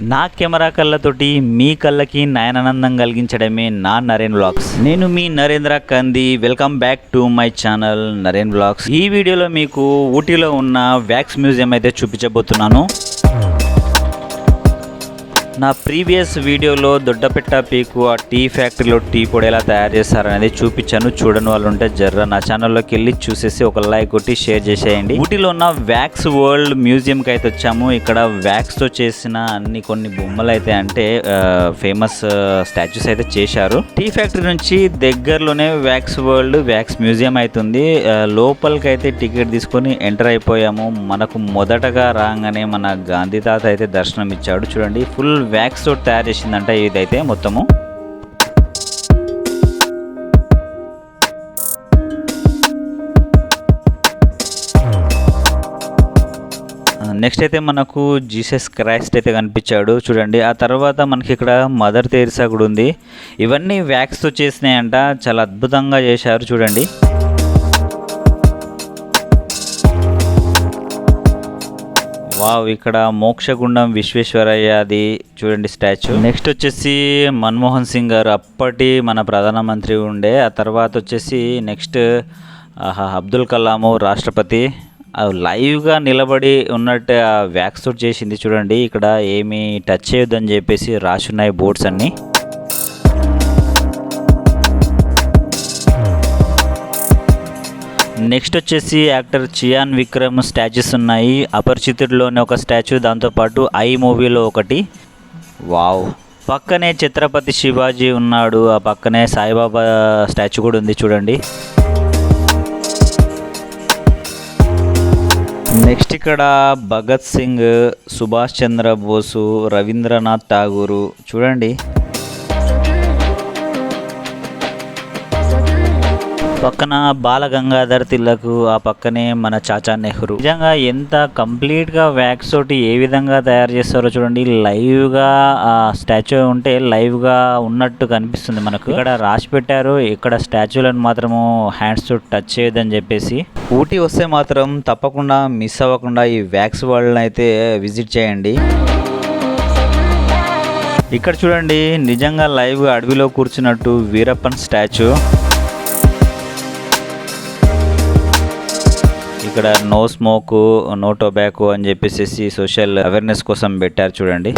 నా కెమెరా కళ్ళతోటి మీ కళ్ళకి నయనానందం కలిగించడమే నా నరేన్ వ్లాగ్స్. నేను మీ Narendra Kandi. Welcome back to my channel Naren vlogs ఈ వీడియోలో మీకు ఊటీలో ఉన్న వ్యాక్స్ మ్యూజియం అయితే చూపించబోతున్నాను. నా ప్రీవియస్ వీడియోలో దొడ్డపెట్ట పీకు ఆ టీ ఫ్యాక్టరీలో టీ పొడి ఎలా తయారు చేస్తారనేది చూపించాను. చూడని వాళ్ళు ఉంటే జర్ర నా ఛానల్లోకి వెళ్ళి చూసేసి ఒక లైక్ కొట్టి షేర్ చేసేయండి. ఊటీలో ఉన్న వ్యాక్స్ వరల్డ్ మ్యూజియంకి అయితే వచ్చాము. ఇక్కడ వ్యాక్స్తో చేసిన అన్ని కొన్ని బొమ్మలు అయితే అంటే ఫేమస్ స్టాచ్యూస్ అయితే చేశారు. టీ ఫ్యాక్టరీ నుంచి దగ్గరలోనే వ్యాక్స్ వరల్డ్ వ్యాక్స్ మ్యూజియం అవుతుంది లోపలికి అయితే టికెట్ తీసుకొని ఎంటర్ అయిపోయాము. మనకు మొదటగా రాగానే మన గాంధీ తాత అయితే దర్శనం ఇచ్చాడు చూడండి ఫుల్ వ్యాక్స్ తోటి తయారు చేసిందంట ఇదైతే మొత్తము. నెక్స్ట్ అయితే మనకు జీసస్ క్రైస్ట్ అయితే కనిపించాడు. చూడండి ఆ తర్వాత మనకి ఇక్కడ మదర్ తెరిసా కూడా ఉంది. ఇవన్నీ వ్యాక్స్తో చేసినాయంట చాలా అద్భుతంగా చేశారు చూడండి. వావ్ ఇక్కడ మోక్షగుండం విశ్వేశ్వరయ్యది చూడండి స్టాచ్యూ. నెక్స్ట్ వచ్చేసి మన్మోహన్ సింగ్ గారు అప్పటి మన ప్రధానమంత్రి ఉండే ఆ తర్వాత వచ్చేసి నెక్స్ట్ అబ్దుల్ కలాము రాష్ట్రపతి. లైవ్గా నిలబడి ఉన్నట్టు ఆ చేసింది చూడండి ఇక్కడ ఏమీ టచ్ చేయొద్దని చెప్పేసి రాసున్నాయి బోర్డ్స్ అన్నీ. నెక్స్ట్ వచ్చేసి యాక్టర్ చియాన్ విక్రమ్ స్టాచ్యూస్ ఉన్నాయి. అపరిచితుడిలోని ఒక స్టాచ్యూ దాంతోపాటు ఐ మూవీలో ఒకటి. వావ్. పక్కనే ఛత్రపతి శివాజీ ఉన్నాడు. ఆ పక్కనే సాయిబాబా స్టాచ్యూ కూడా ఉంది చూడండి. నెక్స్ట్ ఇక్కడ భగత్ సింగ్ సుభాష్ చంద్ర బోసు రవీంద్రనాథ్ ఠాగూరు. చూడండి. పక్కన బాల గంగాధర్ తిలక్ ఆ పక్కనే మన చాచా నెహ్రూ. నిజంగా ఎంత కంప్లీట్గా వ్యాక్స్ తోటి ఏ విధంగా తయారు చేస్తారో చూడండి. లైవ్గా ఆ స్టాచ్యూ ఉంటే లైవ్గా ఉన్నట్టు కనిపిస్తుంది మనకు. ఇక్కడ రాసి పెట్టారు ఇక్కడ స్టాచ్యూలను మాత్రము హ్యాండ్స్తో టచ్ చేయదని చెప్పేసి. ఊటీ వస్తే మాత్రం తప్పకుండా మిస్ అవ్వకుండా ఈ వ్యాక్స్ వరల్డ్ అయితే విజిట్ చేయండి. ఇక్కడ చూడండి నిజంగా లైవ్ అడవిలో కూర్చున్నట్టు వీరప్పన్ స్టాచ్యూ. ఇక్కడ నో స్మోక్ నో టొబాకో అని చెప్పేసి సోషల్ అవేర్నెస్ కోసం పెట్టారు చూడండి.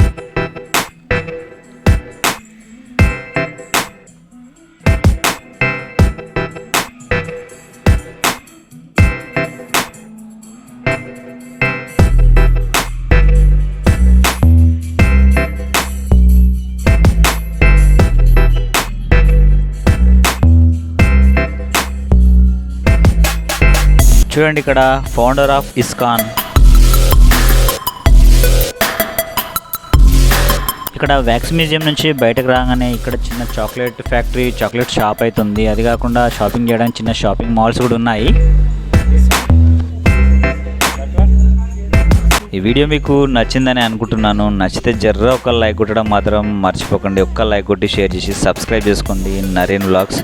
చూడండి ఇక్కడ ఫౌండర్ ఆఫ్ ఇస్కాన్ ఇక్కడ వ్యాక్స్ మ్యూజియం నుంచి బయటకు రాగానే ఇక్కడ చిన్న చాక్లెట్ ఫ్యాక్టరీ చాక్లెట్ షాప్ అయితే ఉంది. అది కాకుండా షాపింగ్ చేయడానికి చిన్న షాపింగ్ మాల్స్ కూడా ఉన్నాయి. ఈ వీడియో మీకు నచ్చిందని అనుకుంటున్నాను. నచ్చితే జర్ర ఒక లైక్ కొట్టడం మాత్రం మర్చిపోకండి. ఒక్క లైక్ కొట్టి షేర్ చేసి సబ్స్క్రైబ్ చేసుకోండి. నరేన్ బ్లాగ్స్